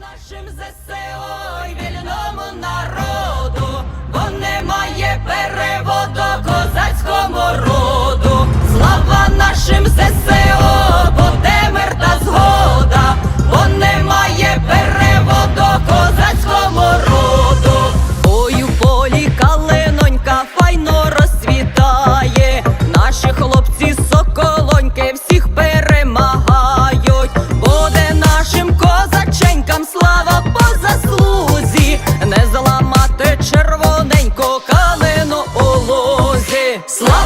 Нашим ЗСО і вільному народу,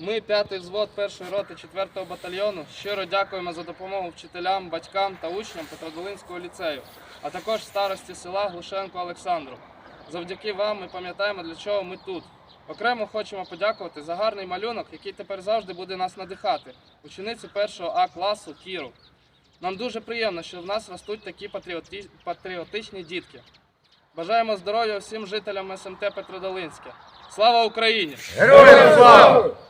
Ми, п'ятий взвод першої роти 4-го батальйону, щиро дякуємо за допомогу вчителям, батькам та учням Петродолинського ліцею, а також старості села Глушенко Олександру. Завдяки вам ми пам'ятаємо, для чого ми тут. Окремо хочемо подякувати за гарний малюнок, який тепер завжди буде нас надихати, учениці першого А класу Кіру. Нам дуже приємно, що в нас ростуть такі патріотичні дітки. Бажаємо здоров'я всім жителям СМТ Петродолинське. Слава Україні! Героям слава!